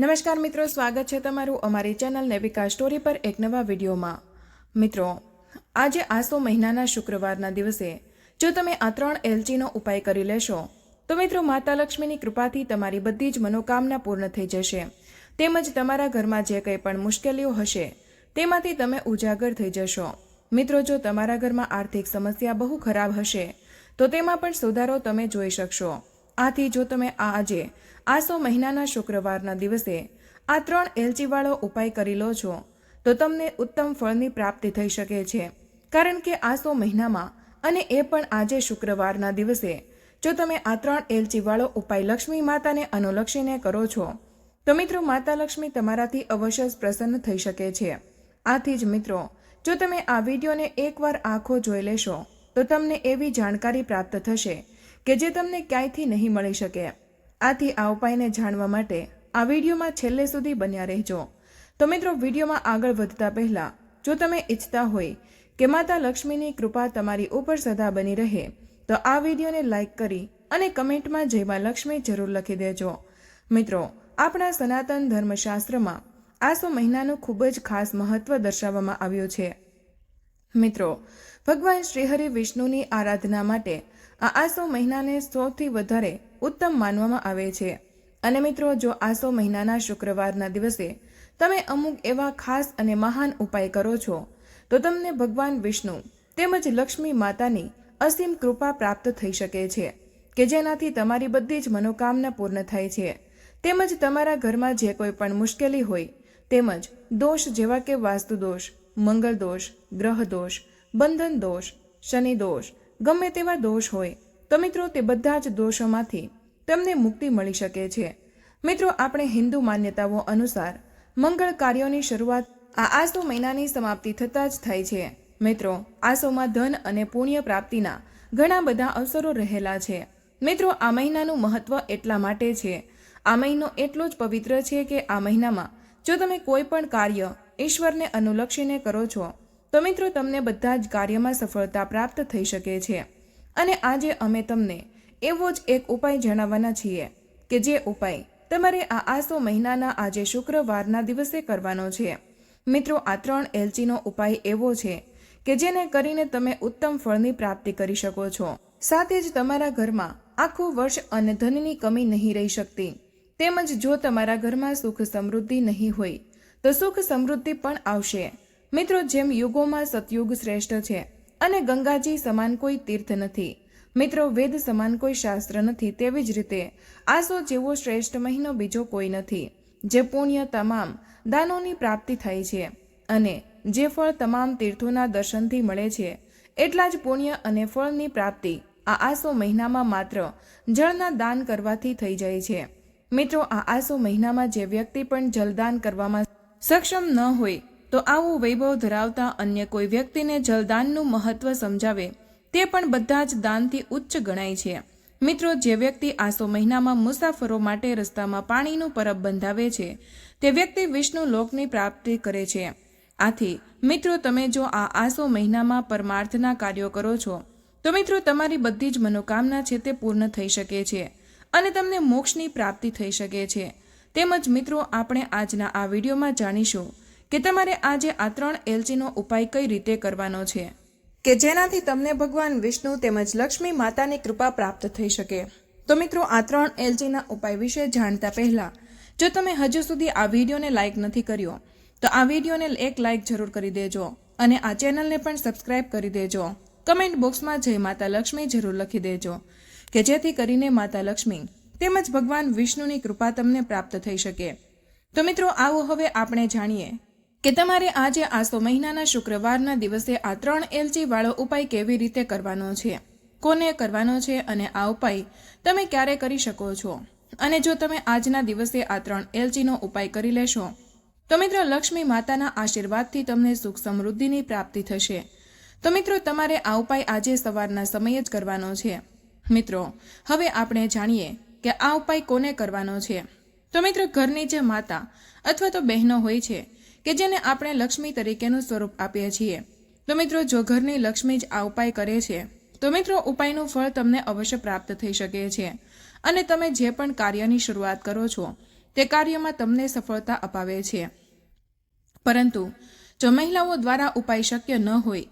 નમસ્કાર મિત્રો, સ્વાગત છે તમારું અમારી ચેનલ નેવિકા સ્ટોરી પર એક નવા વિડીયોમાં. મિત્રો, આજે આસો મહિનાના શુક્રવારના દિવસે જો તમે આ ત્રણ એલચીનો ઉપાય કરી લેશો, તો મિત્રો માતા લક્ષ્મીની કૃપાથી તમારી બધી જ મનોકામના પૂર્ણ થઈ જશે. તેમજ તમારા ઘરમાં જે કંઈ પણ મુશ્કેલીઓ હશે, તેમાંથી તમે ઉજાગર થઈ જશો. મિત્રો, જો તમારા ઘરમાં આર્થિક સમસ્યા બહુ ખરાબ હશે, તો તેમાં પણ સુધારો તમે જોઈ શકશો. આથી જો તમે આ આજે આસો મહિનાના શુક્રવારના દિવસે, આ ત્રણ એલચીવાળો ઉપાય કરી લો છો, તો તમને ઉત્તમ ફળની પ્રાપ્તિ થઈ શકે છે. કારણ કે આસો મહિનામાં, અને એ પણ આજે શુક્રવારના દિવસે, જો તમે આ ત્રણ એલચીવાળો ઉપાય લક્ષ્મી માતાને અનુલક્ષીને કરો છો, તો મિત્રો માતા લક્ષ્મી તમારાથી અવશ્ય પ્રસન્ન થઈ શકે છે. આથી જ મિત્રો, જો તમે આ વિડીયોને એકવાર આંખો જોઈ લેશો, તો તમને એવી જાણકારી પ્રાપ્ત થશે કે જે તમને ક્યાંયથી નહીં મળી શકે. આથી આ ઉપાયને જાણવા માટે આ વિડીયોમાં છેલ્લે સુધી બન્યા રહેજો. તો મિત્રો, વિડીયોમાં આગળ વધતા પહેલા, જો તમે ઈચ્છતા હોય કે માતા લક્ષ્મીની કૃપા તમારી ઉપર સદા બની રહે, તો આ વિડીયોને લાઈક કરી અને કમેન્ટમાં જય લક્ષ્મી જરૂર લખી દેજો. મિત્રો, આપણા સનાતન ધર્મશાસ્ત્રમાં આસો મહિનાનું ખૂબ જ ખાસ મહત્વ દર્શાવવામાં આવ્યું છે. મિત્રો, ભગવાન શ્રીહરિ વિષ્ણુની આરાધના માટે આ આસો મહિનાને સૌથી વધારે ઉત્તમ માનવામાં આવે છે. અને મિત્રો, જો આસો મહિનાના શુક્રવારના દિવસે તમે અમુક એવા ખાસ અને મહાન ઉપાય કરો છો, તો તમને ભગવાન વિષ્ણુ તેમજ લક્ષ્મી માતાની અસીમ કૃપા પ્રાપ્ત થઈ શકે છે, કે જેનાથી તમારી બધી જ મનોકામના પૂર્ણ થાય છે. તેમજ તમારા ઘરમાં જે કોઈ પણ મુશ્કેલી હોય, તેમજ દોષ જેવા કે વાસ્તુ દોષ, મંગળ દોષ, ગ્રહ દોષ, બંધન દોષ, શનિ દોષ ગમે તેવા દોષ હોય, તો મિત્રો તે બધા જ દોષોમાંથી તમને મુક્તિ મળી શકે છે. મિત્રો, આપણે હિન્દુ માન્યતાઓ અનુસાર મંગળ કાર્યોની શરૂઆત આ આસો મહિનાની સમાપ્તિ થતાં જ થાય છે. મિત્રો, આસોમાં ધન અને પુણ્ય પ્રાપ્તિના ઘણા બધા અવસરો રહેલા છે. મિત્રો, આ મહિનાનું મહત્વ એટલા માટે છે. આ મહિનો એટલો જ પવિત્ર છે કે આ મહિનામાં જો તમે કોઈ પણ કાર્ય ઈશ્વરને અનુલક્ષીને કરો છો તો મિત્રો, તમને બધા જ કાર્યમાં સફળતા પ્રાપ્ત થઈ શકે છે. અને આજે અમે તમને એવો જ એક ઉપાય જણાવવાના છીએ કે જે ઉપાય તમારે આ આસો મહિનાના આજે શુક્રવારના દિવસે કરવાનો છે. મિત્રો, આ ત્રણ એલચીનો ઉપાય એવો છે કે જેને કરીને તમે ઉત્તમ ફળની પ્રાપ્તિ કરી શકો છો. સાથે જ તમારા ઘરમાં આખું વર્ષ અને ધનની કમી નહીં રહી શકતી. તેમજ જો તમારા ઘરમાં સુખ સમૃદ્ધિ નહીં હોય, તો સુખ સમૃદ્ધિ પણ આવશે. મિત્રો, જેમ યુગોમાં સતયુગ શ્રેષ્ઠ છે અને ગંગાજી સમાન કોઈ તીર્થ નથી, મિત્રો, વેદ સમાન કોઈ શાસ્ત્ર નથી, તેવી જ રીતે આસો જેવો શ્રેષ્ઠ મહિનો બીજો કોઈ નથી, જે પુણ્ય તમામ દાનોની પ્રાપ્તિ થાય છે અને જે ફળ તમામ તીર્થોના દર્શનથી મળે છે, એટલા જ પુણ્ય અને ફળની પ્રાપ્તિ આ આસો મહિનામાં માત્ર જળના દાન કરવાથી થઈ જાય છે. મિત્રો, આ આસો મહિનામાં જે વ્યક્તિ પણ જલદાન કરવામાં સક્ષમ ન હોય તો આવું વૈભવ ધરાવતા અન્ય કોઈ વ્યક્તિને જલદાનનું મહત્વ સમજાવે, તે પણ બધા જ દાનથી ઉચ્ચ ગણાય છે. મિત્રો, જે વ્યક્તિ આસો મહિનામાં મુસાફરો માટે રસ્તામાં પાણીનું પરબ બંધાવે છે, તે વ્યક્તિ વિષ્ણુ લોકની પ્રાપ્તિ કરે છે. આથી, મિત્રો, તમે જો આ આસો મહિનામાં પરમાર્થના કાર્યો કરો છો, તો મિત્રો, તમારી બધી જ મનોકામના છે તે પૂર્ણ થઈ શકે છે અને તમને મોક્ષની પ્રાપ્તિ થઈ શકે છે. તેમજ મિત્રો, આપણે આજના આ વિડીયોમાં જાણીશું કે તમારે આજે આ ત્રણ એલચીનો ઉપાય કઈ રીતે કરવાનો છે? કે જેનાથી તમને ભગવાન વિષ્ણુ તેમજ લક્ષ્મી માતાની કૃપા પ્રાપ્ત થઈ શકે. તો મિત્રો, આ ત્રણ એલચીના ઉપાય વિશે જાણતા પહેલા, જો તમે હજુ સુધી આ વિડીયોને લાઇક નથી કર્યો, તો આ વિડીયોને એક લાઇક જરૂર કરી દેજો અને આ ચેનલને પણ સબસ્ક્રાઇબ કરી દેજો. કમેન્ટ બોક્સમાં જય માતા લક્ષ્મી જરૂર લખી દેજો, કે જેથી કરીને માતા લક્ષ્મી તેમજ ભગવાન વિષ્ણુની કૃપા તમને પ્રાપ્ત થઈ શકે. તો મિત્રો, આવો હવે આપણે જાણીએ કે તમારે આજે આસો મહિનાના શુક્રવારના દિવસે આ ત્રણ એલચી વાળો ઉપાય કેવી રીતે કરવાનો છે? કોને કરવાનો છે અને આ ઉપાય તમે ક્યારે કરી શકો છો? અને જો તમે આજના દિવસે આ ત્રણ એલચીનો ઉપાય કરી લેશો, તો મિત્રો લક્ષ્મી માતાના આશીર્વાદથી તમને સુખ સમૃદ્ધિની પ્રાપ્તિ થશે. તો મિત્રો તમારે આ ઉપાય આજે સવારના સમયે જ કરવાનો છે. મિત્રો, હવે આપણે જાણીએ કે આ ઉપાય કોને કરવાનો છે? તો મિત્રો ઘરની જે માતા અથવા તો બહેનો હોય છે કે જેને આપણે લક્ષ્મી તરીકેનું સ્વરૂપ આપીએ છીએ. તો મિત્રો, જો ઘરની લક્ષ્મી જ આ ઉપાય કરે છે, તો મિત્રો, ઉપાયનું ફળ તમને અવશ્ય પ્રાપ્ત થઈ શકે છે. અને તમે જે પણ કાર્યની શરૂઆત કરો છો, તે કાર્યમાં તમને સફળતા અપાવે છે. પરંતુ, જો મહિલાઓ દ્વારા ઉપાય શક્ય ન હોય,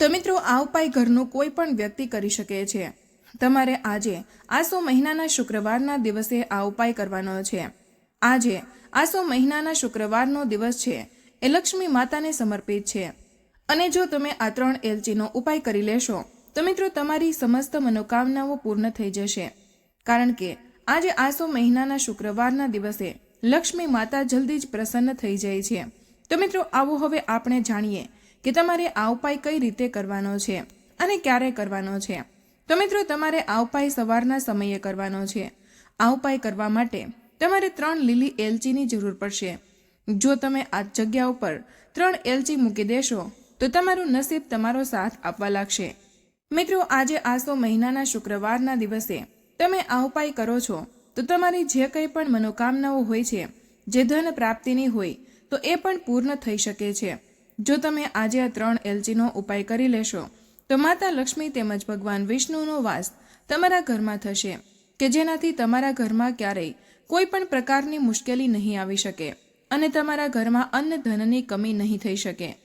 તો મિત્રો, આ ઉપાય ઘરનું કોઈ પણ વ્યક્તિ કરી શકે છે. તમારે આજે, આસો મહિનાના શુક્રવારના દિવસે આ ઉપાય કરવાનો છે. આજે આસો મહિનાના શુક્રવારનો દિવસ છે. એ લક્ષ્મી માતાને સમર્પિત છે. અને જો તમે આ ત્રણ એલચીનો ઉપાય કરી લેશો, તો મિત્રો તમારી સમસ્ત મનોકામનાઓ પૂર્ણ થઈ જશે. કારણ કે આજે આસો મહિનાના શુક્રવારના દિવસે લક્ષ્મી માતા જલ્દી જ પ્રસન્ન થઈ જાય છે. તો મિત્રો આવો હવે આપણે જાણીએ કે તમારે આ ઉપાય કઈ રીતે કરવાનો છે અને ક્યારે કરવાનો છે. તો મિત્રો તમારે આ ઉપાય સવારના સમયે કરવાનો છે. આ ઉપાય કરવા માટે તમારે ત્રણ લીલી એલચીની જરૂર પડશે. જો તમે આ જગ્યા ઉપર ત્રણ એલચી મૂકી દેશો, તો તમારું નસીબ તમારો સાથ આપવા લાગશે. મિત્રો, આજે આસો મહિનાના શુક્રવારના દિવસે તમે આ ઉપાય કરો છો, તો તમારી જે કંઈ પણ મનોકામનાઓ હોય છે, જે ધન પ્રાપ્તિની હોય, તો એ પણ પૂર્ણ થઈ શકે છે. જો તમે આજે આ ત્રણ એલચીનો ઉપાય કરી લેશો, તો માતા લક્ષ્મી તેમજ ભગવાન વિષ્ણુનો વાસ તમારા ઘરમાં થશે, કે જેનાથી તમારા ઘરમાં ક્યારેય કોઈ પણ પ્રકારની મુશ્કેલી નહીં આવી શકે અને તમારા ઘરમાં અન્ન ધનની કમી નહીં થઈ શકે.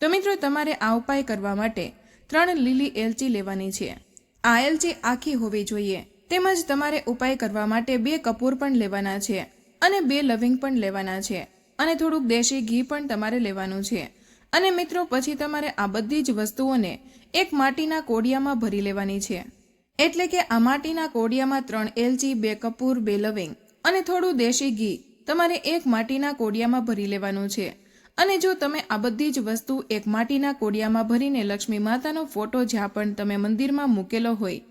તો મિત્રો, તમારે આ ઉપાય કરવા માટે ત્રણ લીલી એલચી લેવાની છે. આ એલચી આખી હોવી જોઈએ. તેમજ તમારે ઉપાય કરવા માટે બે કપૂર પણ લેવાના છે અને બે લવિંગ પણ લેવાના છે અને થોડુંક દેશી ઘી પણ તમારે લેવાનું છે. અને મિત્રો, પછી તમારે આ બધી જ વસ્તુઓને એક માટીના કોડિયામાં ભરી લેવાની છે. એટલે કે આ માટીના કોડિયામાં ત્રણ એલચી, બે કપૂર, બે લવિંગ. અને થોડું દેશી ઘી તમારે એક માટીના કોડિયામાં ભરી લેવાનું છે. અને જો તમે આ બધી જ વસ્તુ એક માટીના કોડિયામાં ભરીને લક્ષ્મી માતાનો ફોટો જ્યાં પણ તમે મંદિરમાં મૂકેલો હોય,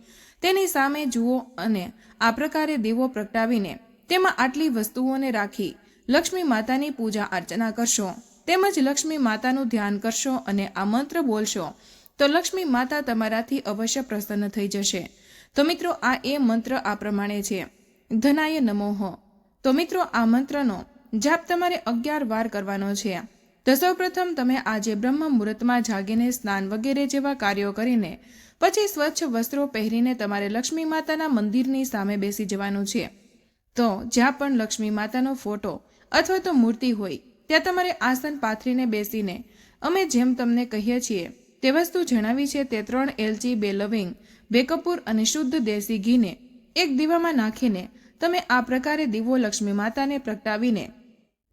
તેની સામે જુઓ અને આ પ્રકારે દીવો પ્રગટાવીને તેમાં આટલી વસ્તુઓને રાખી લક્ષ્મી માતાની પૂજા અર્ચના કરશો. તેમજ લક્ષ્મી માતાનું ધ્યાન કરશો અને આ મંત્ર બોલશો, તો લક્ષ્મી માતા તમારાથી અવશ્ય પ્રસન્ન થઈ જશે. તો મિત્રો, આ એ મંત્ર આ પ્રમાણે છે. ધનાય નમોહ તો મિત્રો, આ મંત્રનો જાપ તમારે અગિયાર વાર કરવાનો છે. તો સૌપ્રથમ તમે આજે બ્રહ્મ મુહૂર્તમાં જાગીને સ્નાન વગેરે જેવા કાર્યો કરીને, પછી સ્વચ્છ વસ્ત્રો પહેરીને તમારે લક્ષ્મી માતાના મંદિરની સામે બેસી જવાનું છે. તો જ્યાં પણ લક્ષ્મી માતાનો ફોટો અથવા તો મૂર્તિ હોય, ત્યાં તમારે આસન પાથરીને બેસીને, અમે જેમ તમને કહીએ છીએ, તે વસ્તુ જણાવી છે તે ત્રણ એલચી, બે લવિંગ, બે કપૂર અને શુદ્ધ દેશી ઘીને, એક દીવામાં નાખીને તમે આ પ્રકારે દીવો લક્ષ્મી માતાને પ્રગટાવીને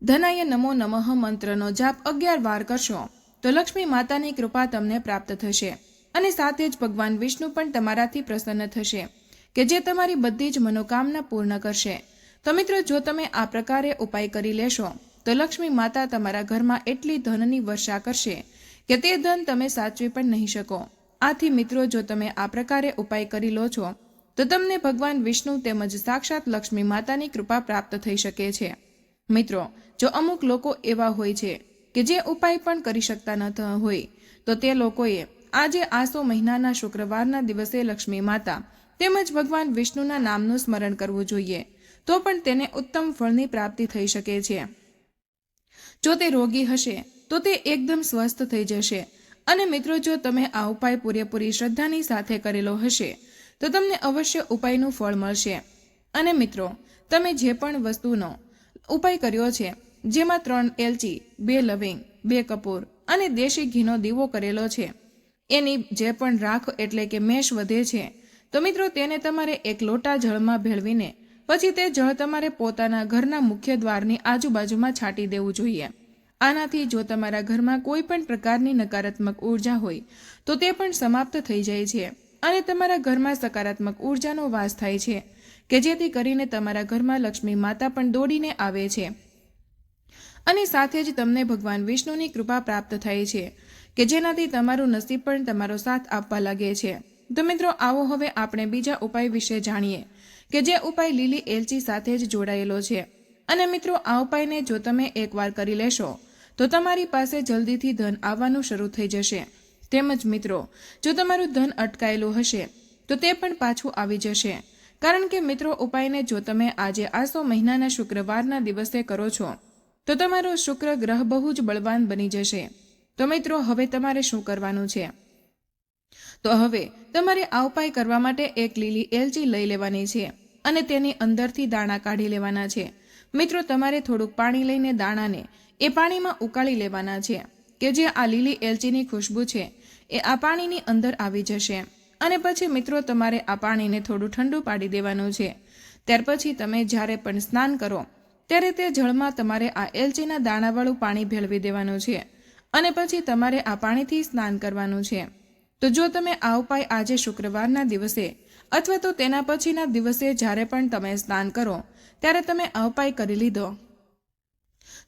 ધનાય નમો નમઃ મંત્રનો જાપ અગિયાર વાર કરશો, તો લક્ષ્મી માતાની કૃપા તમને પ્રાપ્ત થશે. અને સાથે જ ભગવાન વિષ્ણુ પણ તમારાથી પ્રસન્ન થશે, કે જે તમારી બધી જ મનોકામના પૂર્ણ કરશે. તો મિત્રો, જો તમે આ પ્રકારે ઉપાય કરી લેશો, તો લક્ષ્મી માતા તમારા ઘરમાં એટલી ધનની વર્ષા કરશે, કે તે ધન તમે સાચવી પણ નહીં શકો. આથી મિત્રો, જો તમે આ પ્રકારે ઉપાય કરી લો છો તો તમને ભગવાન વિષ્ણુ તેમજ સાક્ષાત લક્ષ્મી માતાની કૃપા પ્રાપ્ત થઈ શકે છે. મિત્રો, જો અમુક લોકો એવા હોય છે કે જે ઉપાય પણ કરી શકતા ન હોય, તો તે લોકોએ આજે આસો મહિનાના શુક્રવારના દિવસે લક્ષ્મી માતા તેમજ ભગવાન વિષ્ણુના નામનું સ્મરણ કરવું જોઈએ, તો પણ તેને ઉત્તમ ફળની પ્રાપ્તિ થઈ શકે છે. જો તે રોગી હશે, તો તે એકદમ સ્વસ્થ થઈ જશે. અને મિત્રો, જો તમે આ ઉપાય પૂરેપૂરી શ્રદ્ધાની સાથે કરેલો હશે તો તમને અવશ્ય ઉપાયનું ફળ મળશે. અને મિત્રો, તમે જે પણ વસ્તુનો ઉપાય કર્યો છે, જેમાં ત્રણ એલચી, બે લવિંગ, બે કપૂર અને દેશી ઘીનો દીવો કરેલો છે, એની જે પણ રાખ એટલે કે મેશ વધે છે, તો મિત્રો તેને તમારે એક લોટા જળમાં ભેળવીને, પછી તે જળ તમારે પોતાના ઘરના મુખ્ય દ્વારની આજુબાજુમાં છાંટી દેવું જોઈએ. આનાથી જો તમારા ઘરમાં કોઈ પણ પ્રકારની નકારાત્મક ઊર્જા હોય, તો તે પણ સમાપ્ત થઈ જાય છે. અને તમારા ઘરમાં સકારાત્મક ઉર્જાનો વાસ થાય છે, કે જેથી કરીને તમારા ઘરમાં લક્ષ્મી માતા પણ દોડીને આવે છે. અને સાથે જ તમને ભગવાન વિષ્ણુની કૃપા પ્રાપ્ત થાય છે, કે જેનાથી તમારું નસીબ પણ તમારો સાથ આપવા લાગે છે. તો મિત્રો, આવો હવે આપણે બીજા ઉપાય વિશે જાણીએ, કે જે ઉપાય લીલી એલચી સાથે જ જોડાયેલો છે. અને મિત્રો, આ ઉપાયને જો તમે એકવાર કરી લેશો, તો તમારી પાસે જલ્દીથી ધન આવવાનું શરૂ થઈ જશે. તેમજ મિત્રો, જો તમારું ધન અટકાયેલું હશે, તો તે પણ પાછું આવી જશે. કારણ કે મિત્રો, ઉપાયને જો તમે આજે આસો મહિનાના શુક્રવારના દિવસે કરો છો, તો તમારો શુક્ર ગ્રહ બહુ જ બળવાન બની જશે. તો મિત્રો, હવે તમારે શું કરવાનું છે? તો હવે, તમારે આ ઉપાય કરવા માટે એક લીલી એલચી લઈ લેવાની છે અને તેની અંદરથી દાણા કાઢી લેવાના છે. મિત્રો, તમારે થોડુંક પાણી લઈને દાણાને એ પાણીમાં ઉકાળી લેવાના છે, કે જે આ લીલી એલચીની ખુશ્બુ છે. એ આ પાણીની અંદર આવી જશે. અને પછી મિત્રો, તમારે આ પાણીને થોડું ઠંડુ પાડી દેવાનું છે. ત્યાર પછી તમે જ્યારે પણ સ્નાન કરો, ત્યારે તે જળમાં તમારે આ એલચીના દાણાવાળું પાણી ભેળવી દેવાનું છે. અને પછી તમારે આ પાણીથી સ્નાન કરવાનું છે. તો જો તમે આ ઉપાય આજે શુક્રવારના દિવસે અથવા તો તેના પછીના દિવસે જ્યારે પણ તમે સ્નાન કરો, ત્યારે તમે આ ઉપાય કરી લીધો.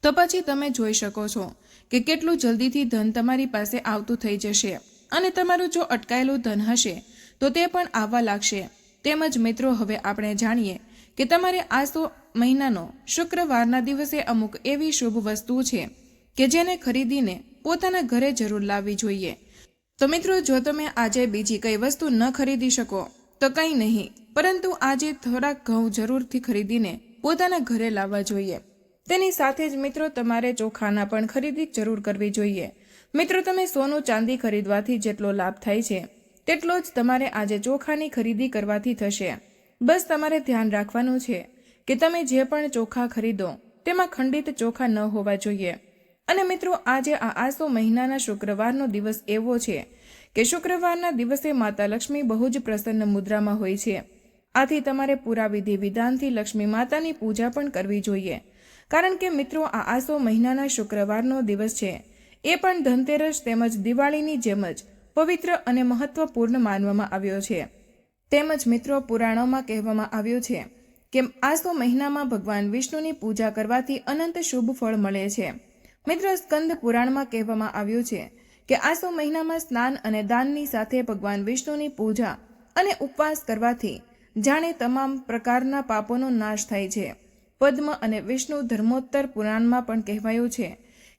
તો પછી તમે જોઈ શકો છો કે કેટલું જલ્દીથી ધન તમારી પાસે આવતું થઈ જશે અને તમારું જો અટકાયેલું ધન હશે, તો તે પણ આવવા લાગશે. તેમજ મિત્રો, હવે આપણે જાણીએ કે તમારે આ સો મહિનાનો, શુક્રવારના દિવસે અમુક એવી શુભ વસ્તુ છે કે જેને ખરીદીને પોતાના ઘરે જરૂર લાવવી જોઈએ. તો મિત્રો, જો તમે આજે બીજી કઈ વસ્તુ ન ખરીદી શકો, તો કંઈ નહીં, પરંતુ આજે થોડાક ઘઉં જરૂરથી ખરીદીને પોતાના ઘરે લાવવા જોઈએ. તેની સાથે જ મિત્રો તમારે ચોખાના પણ ખરીદી જરૂર કરવી જોઈએ. મિત્રો, તમે સોનું ચાંદી ખરીદવાથી જેટલો લાભ થાય છે, તેટલો જ તમારે આજે ચોખાની ખરીદી કરવાથી થશે. બસ તમારે ધ્યાન રાખવાનું છે કે તમે જે પણ ચોખા ખરીદો, તેમાં ખંડિત ચોખા ન હોવા જોઈએ. અને મિત્રો, આજે આ આસો મહિનાના શુક્રવારનો દિવસ એવો છે કે શુક્રવારના દિવસે માતા લક્ષ્મી બહુ જ પ્રસન્ન મુદ્રામાં હોય છે. આથી તમારે પૂરા વિધિ વિધાનથી લક્ષ્મી માતાની પૂજા પણ કરવી જોઈએ. કારણ કે મિત્રો, આ આસો મહિનાના શુક્રવારનો દિવસ છે. એ પણ ધનતેરસ તેમજ દિવાળીની જેમ જ પવિત્ર અને મહત્વપૂર્ણ માનવામાં આવ્યો છે. તેમજ મિત્રો, પુરાણોમાં કહેવામાં આવ્યું છે કે આસો મહિનામાં ભગવાન વિષ્ણુની પૂજા કરવાથી અનંત શુભ ફળ મળે છે. મિત્રો, સ્કંદ પુરાણમાં કહેવામાં આવ્યું છે કે આસો મહિનામાં સ્નાન અને દાનની સાથે ભગવાન વિષ્ણુની પૂજા અને ઉપવાસ કરવાથી જાણે તમામ પ્રકારના પાપોનો નાશ થાય છે. પદ્મ અને વિષ્ણુ ધર્મોત્તર પુરાણમાં પણ કહેવાયું છે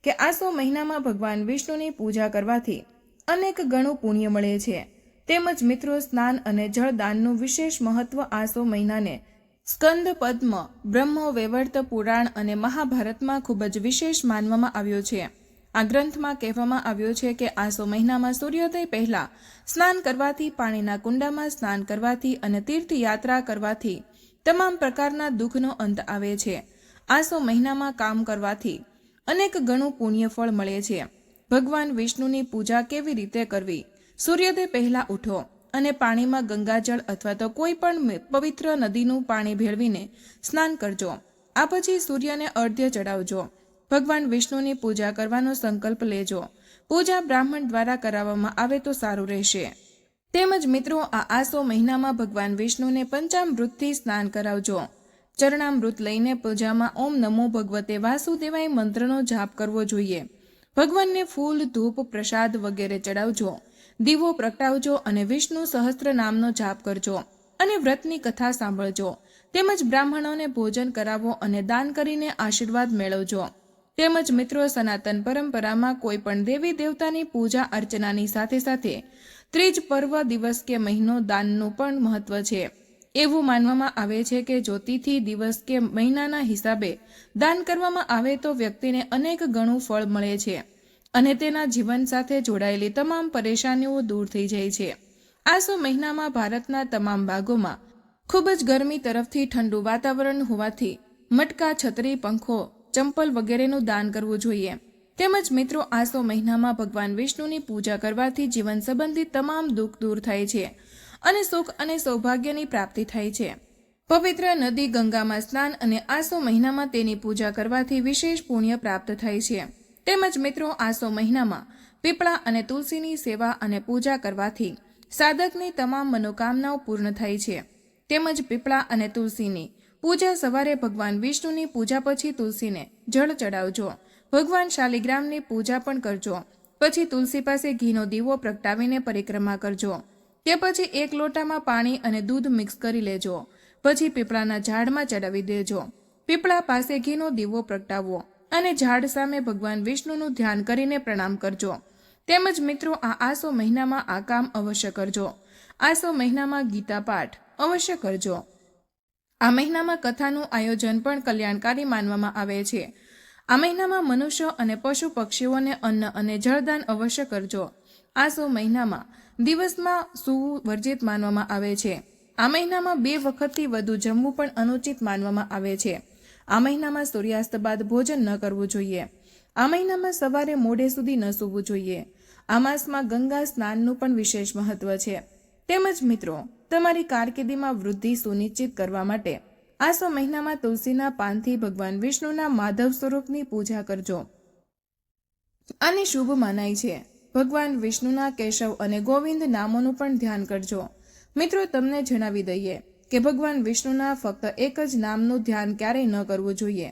કે આસો મહિનામાં ભગવાન વિષ્ણુની પૂજા કરવાથી અનેક ગણું પુણ્ય મળે છે. તેમજ મિત્રો, સ્નાન અને જળદાનનું વિશેષ મહત્વ આસો મહિનાને સ્કંદ, પદ્મ, બ્રહ્મ, વૈવર્ત, પુરાણ અને મહાભારતમાં ખૂબ જ વિશેષ માનવામાં આવ્યો છે. આ ગ્રંથમાં કહેવામાં આવ્યો છે કે આસો મહિનામાં સૂર્યોદય પહેલા સ્નાન કરવાથી, પાણીના કુંડામાં સ્નાન કરવાથી અને તીર્થયાત્રા કરવાથી તમામ પ્રકારના દુઃખનો અંત આવે છે. આસો મહિનામાં કામ કરવાથી અનેક ગણું પુણ્ય ફળ મળે છે. ભગવાન વિષ્ણુની પૂજા કેવી રીતે કરવી? સૂર્યોદય પહેલા ઉઠો અને પાણીમાં ગંગાજળ અથવા તો કોઈ પણ પવિત્ર નદીનું પાણી ભેળવીને સ્નાન કરજો. આ પછી સૂર્યને અર્ધ્ય ચડાવજો ભગવાન વિષ્ણુની પૂજા કરવાનો સંકલ્પ લેજો. પૂજા બ્રાહ્મણ દ્વારા કરાવવામાં આવે તો સારું રહેશે. તેમજ મિત્રો, આ આસો મહિનામાં ભગવાન વિષ્ણુને પંચામૃતથી સ્નાન કરાવજો. ચરણામૃત લઈને પૂજામાં ઓમ નમો ભગવતે વાસુદેવાય મંત્રનો જાપ કરવો જોઈએ. ભગવાનને ફૂલ, ધૂપ, પ્રસાદ વગેરે ચડાવજો. દીવો પ્રગટાવજો અને વિષ્ણુ સહસ્ત્ર નામનો જાપ કરજો. અને વ્રતની કથા સાંભળજો. તેમજ બ્રાહ્મણોને ભોજન કરાવો અને દાન કરીને આશીર્વાદ મેળવજો. તેમજ મિત્રો, સનાતન પરંપરામાં કોઈ પણ દેવી દેવતાની પૂજા અર્ચનાની સાથે સાથે ત્રીજ પર્વ દિવસ કે મહિનો દાનનું પણ મહત્વ છે. એવું માનવામાં આવે છે કે જ્યોતિથી દિવસ કે મહિનાના હિસાબે દાન કરવામાં આવે તો વ્યક્તિને અનેક ગણું ફળ મળે છે અને તેના જીવન સાથે જોડાયેલી તમામ પરેશાનીઓ દૂર થઈ જાય છે. આસો મહિનામાં ભારતના તમામ ભાગોમાં ખૂબ જ ગરમી તરફથી ઠંડુ વાતાવરણ હોવાથી મટકા, છત્રી, પંખો, ચંપલ વગેરેનું દાન કરવું જોઈએ. તેમજ મિત્રો આસો મહિનામાં ભગવાન વિષ્ણુની પૂજા કરવાથી જીવન સંબંધિત તમામ દુઃખ દૂર થાય છે અને સુખ અને સૌભાગ્યની પ્રાપ્તિ થાય છે. પવિત્ર નદી ગંગામાં સ્નાન અને આસો મહિનામાં તેની પૂજા કરવાથી વિશેષ પુણ્ય પ્રાપ્ત થાય છે. તેમજ મિત્રો આસો મહિનામાં પીપળા અને તુલસીની સેવા અને પૂજા કરવાથી સાધકની તમામ મનોકામનાઓ પૂર્ણ થાય છે. તેમજ પીપળા અને તુલસીની પૂજા સવારે ભગવાન વિષ્ણુની પૂજા પછી તુલસીને જળ ચડાવજો. ભગવાન શાલિગ્રામની પૂજા પણ કરજો. પછી તુલસી પાસે ઘીનો દીવો પ્રગટાવીને પરિક્રમા કરજો. તે પછી એક લોટામાં પાણી અને દૂધ મિક્સ કરી લેજો. પછી પીપળાના ઝાડમાં ચડાવી દેજો. પીપળા પાસે ઘીનો દીવો પ્રગટાવવો અને ઝાડ સામે ભગવાન વિષ્ણુનું ધ્યાન કરીને પ્રણામ કરજો. તેમજ મિત્રો, આ આસો મહિનામાં આ કામ અવશ્ય કરજો. આસો મહિનામાં ગીતા પાઠ અવશ્ય કરજો. આ મહિનામાં કથાનું આયોજન પણ કલ્યાણકારી માનવામાં આવે છે. આ મહિનામાં મનુષ્યો અને પશુ પક્ષીઓને અન્ન અને જળદાન અવશ્ય કરજો. આ સો મહિનામાં દિવસમાં સૂવું વર્જિત માનવામાં આવે છે. આ મહિનામાં બે વખતથી વધુ જમવું પણ અનુચિત માનવામાં આવે છે. આ મહિનામાં સૂર્યાસ્ત બાદ ભોજન ન કરવું જોઈએ. આ મહિનામાં સવારે મોડે સુધી ન સૂવું જોઈએ. આ માસમાં ગંગા સ્નાનનું પણ વિશેષ મહત્વ છે. તેમજ મિત્રો, તમારી કારકિર્દીમાં વૃદ્ધિ સુનિશ્ચિત કરવા માટે આસો મહિનામાં તુલસીના પાનથી ભગવાન વિષ્ણુના માધવ સ્વરૂપની પૂજા કરજો. આને શુભ મનાય છે. ભગવાન વિષ્ણુના કેશવ અને ગોવિંદ નામોનું પણ ધ્યાન કરજો. મિત્રો, તમને જણાવી દઈએ કે ભગવાન વિષ્ણુના ફક્ત એક જ નામનું ધ્યાન ક્યારેય ન કરવું જોઈએ.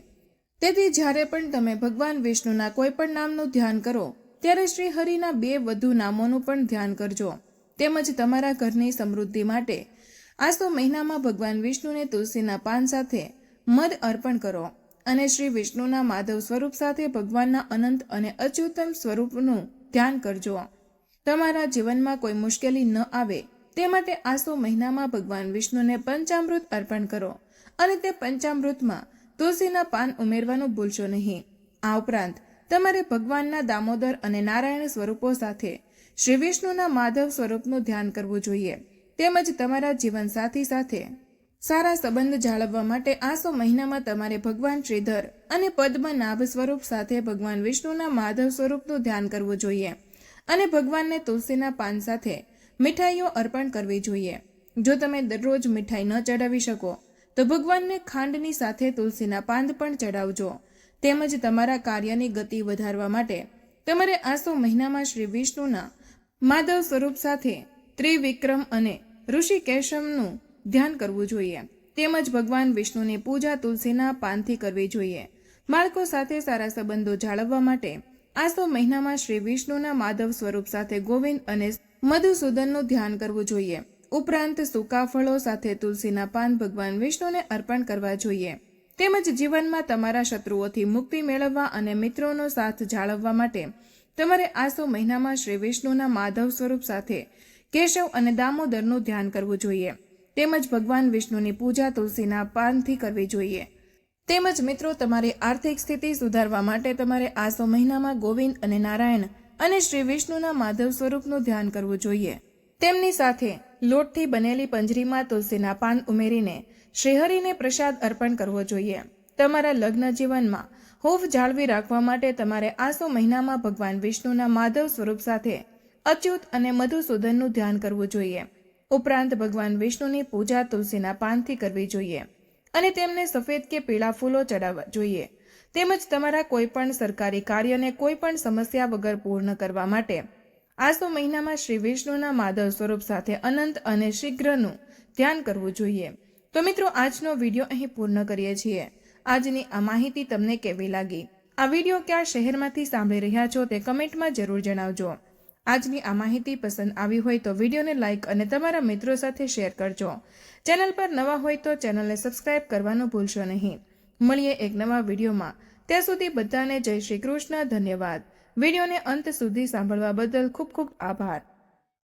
તેથી જ્યારે પણ તમે ભગવાન વિષ્ણુના કોઈ પણ નામનું ધ્યાન કરો, ત્યારે શ્રી હરિના બે વધુ નામોનું પણ ધ્યાન કરજો. તેમજ તમારા ઘરની સમૃદ્ધિ માટે આસો મહિનામાં ભગવાન વિષ્ણુને તુલસીના પાન સાથે મધ અર્પણ કરો અને શ્રી વિષ્ણુના માધવ સ્વરૂપ સાથે ભગવાનના અનંત અને અચ્યુતમ સ્વરૂપનું ધ્યાન કરજો. તમારા જીવનમાં કોઈ મુશ્કેલી ન આવે તે માટે આસો મહિનામાં ભગવાન વિષ્ણુને પંચામૃત અર્પણ કરો અને તે પંચામૃતમાં તુલસીના પાન ઉમેરવાનું ભૂલશો નહીં. આ ઉપરાંત, તમારે ભગવાનના દામોદર અને નારાયણ સ્વરૂપો સાથે શ્રી વિષ્ણુના માધવ સ્વરૂપનું ધ્યાન કરવું જોઈએ. તેમજ તમારા જીવનસાથી સાથે. સારા સંબંધ જાળવવા માટે આસો મહિનામાં તમારે ભગવાન શ્રીધર અને પદ્મનાભ સ્વરૂપ સાથે ભગવાન વિષ્ણુના માધવ સ્વરૂપનું ધ્યાન કરવું જોઈએ અને ભગવાનને તુલસીના પાન સાથે મીઠાઈઓ અર્પણ કરવી જોઈએ. જો તમે દરરોજ મીઠાઈ ન ચડાવી શકો, તો ભગવાનને ખાંડની સાથે તુલસીના પાન પણ ચડાવજો. તેમજ તમારા કાર્યની ગતિ વધારવા માટે તમારે આસો મહિનામાં શ્રી વિષ્ણુના માધવ સ્વરૂપ સાથે ત્રિવિક્રમ અને ઋષિકેશમનું ધ્યાન કરવું જોઈએ. તેમજ ભગવાન વિષ્ણુની પૂજા તુલસીના પાનથી કરવી જોઈએ. બાળકો સાથે સારા સંબંધો જાળવવા માટે આસો મહિનામાં શ્રી વિષ્ણુના માધવ સ્વરૂપ સાથે ગોવિંદ અને મધુસૂદનનું ધ્યાન કરવું જોઈએ. ઉપરાંત સૂકા ફળો સાથે તુલસીના પાન ભગવાન વિષ્ણુને અર્પણ કરવા જોઈએ. તેમજ જીવનમાં તમારા શત્રુઓથી મુક્તિ મેળવવા અને મિત્રોનો સાથ જાળવવા માટે તમારે આસો મહિનામાં શ્રી વિષ્ણુના માધવ સ્વરૂપ સાથે કેશવ અને દામોદરનું ધ્યાન કરવું જોઈએ. તેમજ ભગવાન વિષ્ણુની પૂજા તુલસીના પાનથી કરવી જોઈએ. તેમજ મિત્રો, તમારી આર્થિક સ્થિતિ સુધારવા માટે તમારે આસો મહિનામાં ગોવિંદ અને નારાયણ અને શ્રી વિષ્ણુના માધવ સ્વરૂપનું ધ્યાન કરવું જોઈએ. તેમની સાથે લોટથી બનેલી પંજરીમાં તુલસીના પાન ઉમેરીને શ્રીહરિને પ્રસાદ અર્પણ કરવો જોઈએ. તમારા લગ્ન જીવનમાં હોફ જાળવી રાખવા માટે તમારે આસો મહિનામાં ભગવાન વિષ્ણુના માધવ સ્વરૂપ સાથે અચ્યુત અને મધુસૂદનનું ધ્યાન કરવું જોઈએ. ઉપરાંત ભગવાન વિષ્ણુની પૂજા તુલસીના પાનથી કરવી જોઈએ અને તેમને સફેદ કે પીળા ફૂલો ચડાવવા જોઈએ. તેમજ તમારા કોઈ પણ સરકારી કાર્યને કોઈ પણ સમસ્યા વગર પૂર્ણ કરવા માટે આસો મહિનામાં શ્રી વિષ્ણુના માધવ સ્વરૂપ સાથે અનંત અને શીઘ્રનું ધ્યાન કરવું જોઈએ. તો મિત્રો, આજનો વીડિયો અહીં પૂર્ણ કરીએ છીએ. આજની આ માહિતી તમને કેવી લાગી? આ વીડિયો કયા શહેરમાંથી સાંભળી રહ્યા છો તે કમેન્ટમાં જરૂર જણાવજો. આજની આ માહિતી પસંદ આવી હોય તો વિડીયોને લાઇક અને તમારા મિત્રો સાથે શેર કરજો. ચેનલ પર નવા હોય તો ચેનલને સબસ્ક્રાઇબ કરવાનું ભૂલશો નહીં. મળીએ એક નવા વિડીયોમાં. ત્યાં સુધી બધાને જય શ્રી કૃષ્ણ, ધન્યવાદ. વિડીયોને અંત સુધી સાંભળવા બદલ ખૂબ ખૂબ આભાર.